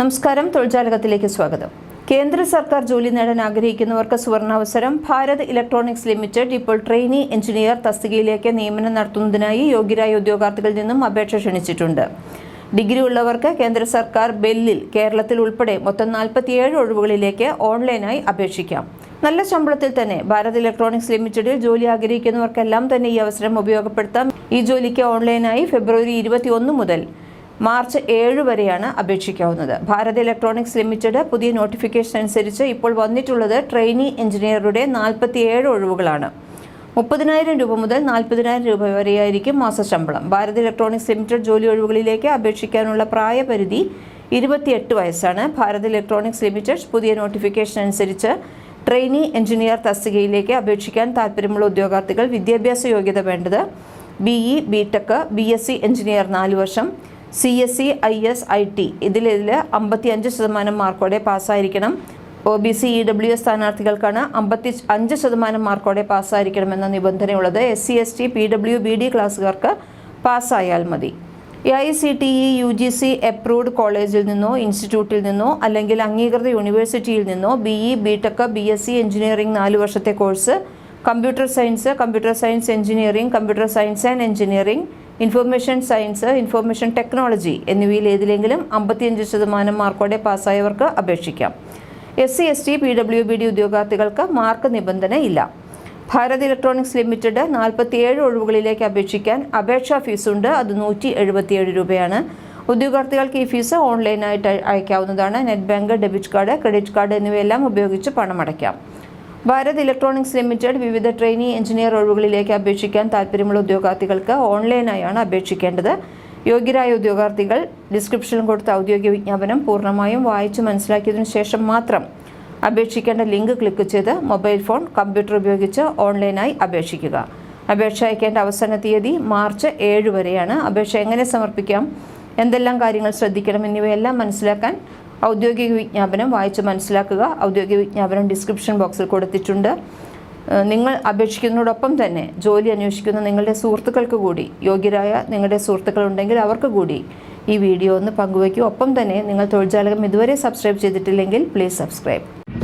നമസ്കാരം. തൊഴിൽജാലകത്തിലേക്ക് സ്വാഗതം. കേന്ദ്ര സർക്കാർ ജോലി നേടാൻ ആഗ്രഹിക്കുന്നവർക്ക് സുവർണാവസരം. ഭാരത് ഇലക്ട്രോണിക്സ് ലിമിറ്റഡ് ഇപ്പോൾ ട്രെയിനി എഞ്ചിനീയർ തസ്തികയിലേക്ക് നിയമനം നടത്തുന്നതിനായി യോഗ്യരായ ഉദ്യോഗാർത്ഥികളിൽ നിന്നും അപേക്ഷ ക്ഷണിച്ചിട്ടുണ്ട്. ഡിഗ്രി ഉള്ളവർക്ക് കേന്ദ്ര സർക്കാർ ബെല്ലിൽ കേരളത്തിൽ ഉൾപ്പെടെ മൊത്തം നാൽപ്പത്തിയേഴ് ഒഴിവുകളിലേക്ക് ഓൺലൈനായി അപേക്ഷിക്കാം. നല്ല ശമ്പളത്തിൽ തന്നെ ഭാരത് ഇലക്ട്രോണിക്സ് ലിമിറ്റഡിൽ ജോലി ആഗ്രഹിക്കുന്നവർക്കെല്ലാം തന്നെ ഈ അവസരം ഉപയോഗപ്പെടുത്താം. ഈ ജോലിക്ക് ഓൺലൈനായി ഫെബ്രുവരി ഇരുപത്തിയൊന്ന് മുതൽ മാർച്ച് ഏഴ് വരെയാണ് അപേക്ഷിക്കാവുന്നത്. ഭാരത് ഇലക്ട്രോണിക്സ് ലിമിറ്റഡ് പുതിയ നോട്ടിഫിക്കേഷൻ അനുസരിച്ച് ഇപ്പോൾ വന്നിട്ടുള്ളത് ട്രെയിനി എഞ്ചിനീയറുടെ നാൽപ്പത്തിയേഴ് ഒഴിവുകളാണ്. മുപ്പതിനായിരം രൂപ മുതൽ നാൽപ്പതിനായിരം രൂപ വരെയായിരിക്കും മാസശമ്പളം ഭാരത് ഇലക്ട്രോണിക്സ് ലിമിറ്റഡ് ജോലി ഒഴിവുകളിലേക്ക് അപേക്ഷിക്കാനുള്ള പ്രായപരിധി ഇരുപത്തിയെട്ട് വയസ്സാണ്. ഭാരത് ഇലക്ട്രോണിക്സ് ലിമിറ്റഡ് പുതിയ നോട്ടിഫിക്കേഷൻ അനുസരിച്ച് ട്രെയിനി എഞ്ചിനീയർ തസ്തികയിലേക്ക് അപേക്ഷിക്കാൻ താൽപ്പര്യമുള്ള ഉദ്യോഗാർത്ഥികൾ വിദ്യാഭ്യാസ യോഗ്യത വേണ്ടത് B E B tech B S C engineer നാല് വർഷം C S C I S I T ഇതിലിതിൽ അമ്പത്തി അഞ്ച് ശതമാനം മാർക്കോടെ പാസ്സായിരിക്കണം. O B C E W S സ്ഥാനാർത്ഥികൾക്കാണ് അമ്പത്തി അഞ്ച് ശതമാനം മാർക്കോടെ പാസ്സായിരിക്കണമെന്ന നിബന്ധനയുള്ളത്. S C S T P W B D ക്ലാസ്സുകാർക്ക് പാസ്സായാൽ മതി. A I C T E U G C approved കോളേജിൽ നിന്നോ ഇൻസ്റ്റിറ്റ്യൂട്ടിൽ നിന്നോ അല്ലെങ്കിൽ അംഗീകൃത യൂണിവേഴ്സിറ്റിയിൽ നിന്നോ B E B tech B S C engineering നാല് വർഷത്തെ course computer science computer science engineering computer science and engineering information science information technology എന്നിവയിൽ ഏതിലെങ്കിലും അമ്പത്തിയഞ്ച് ശതമാനം മാർക്കോടെ പാസ്സായവർക്ക് അപേക്ഷിക്കാം. S C S T P W B D ഉദ്യോഗാർത്ഥികൾക്ക് മാർക്ക് നിബന്ധന ഇല്ല ഭാരത് ഇലക്ട്രോണിക്സ് ലിമിറ്റഡ് നാൽപ്പത്തിയേഴ് ഒഴിവുകളിലേക്ക് അപേക്ഷിക്കാൻ അപേക്ഷാ ഫീസുണ്ട്. അത് നൂറ്റി എഴുപത്തിയേഴ് രൂപയാണ്. ഉദ്യോഗാർത്ഥികൾക്ക് ഈ ഫീസ് ഓൺലൈനായിട്ട് അയക്കാവുന്നതാണ്. Net bank debit card credit card എന്നിവയെല്ലാം ഉപയോഗിച്ച് പണമടയ്ക്കാം. ഭാരത് ഇലക്ട്രോണിക്സ് ലിമിറ്റഡ് വിവിധ ട്രെയിനി എഞ്ചിനീയർ ഒഴിവുകളിലേക്ക് അപേക്ഷിക്കാൻ താൽപ്പര്യമുള്ള ഉദ്യോഗാർത്ഥികൾക്ക് ഓൺലൈനായാണ് അപേക്ഷിക്കേണ്ടത്. യോഗ്യരായ ഉദ്യോഗാർത്ഥികൾ ഡിസ്ക്രിപ്ഷനിൽ കൊടുത്ത ഔദ്യോഗിക വിജ്ഞാപനം പൂർണമായും വായിച്ചു മനസ്സിലാക്കിയതിനു ശേഷം മാത്രം അപേക്ഷിക്കേണ്ട ലിങ്ക് ക്ലിക്ക് ചെയ്ത് മൊബൈൽ ഫോൺ കമ്പ്യൂട്ടർ ഉപയോഗിച്ച് ഓൺലൈനായി അപേക്ഷിക്കുക. അപേക്ഷ അയക്കേണ്ട അവസാന തീയതി മാർച്ച് ഏഴ് വരെയാണ്. അപേക്ഷ എങ്ങനെ സമർപ്പിക്കാം? എന്തെല്ലാം കാര്യങ്ങൾ ശ്രദ്ധിക്കണം എന്നിവയെല്ലാം മനസ്സിലാക്കാൻ ഔദ്യോഗിക വിജ്ഞാപനം വായിച്ച് മനസ്സിലാക്കുക. ഔദ്യോഗിക വിജ്ഞാപനം ഡിസ്ക്രിപ്ഷൻ ബോക്സിൽ കൊടുത്തിട്ടുണ്ട്. നിങ്ങൾ അപേക്ഷിക്കുന്നതോടൊപ്പം തന്നെ ജോലി അന്വേഷിക്കുന്ന നിങ്ങളുടെ സുഹൃത്തുക്കൾക്ക് കൂടി യോഗ്യരായ നിങ്ങളുടെ സുഹൃത്തുക്കൾ ഉണ്ടെങ്കിൽ അവർക്ക് കൂടി ഈ വീഡിയോ ഒന്ന് പങ്കുവയ്ക്കൂ. ഒപ്പം തന്നെ നിങ്ങൾ തൊഴിൽജാലകം ഇതുവരെ സബ്സ്ക്രൈബ് ചെയ്തിട്ടില്ലെങ്കിൽ പ്ലീസ് സബ്സ്ക്രൈബ്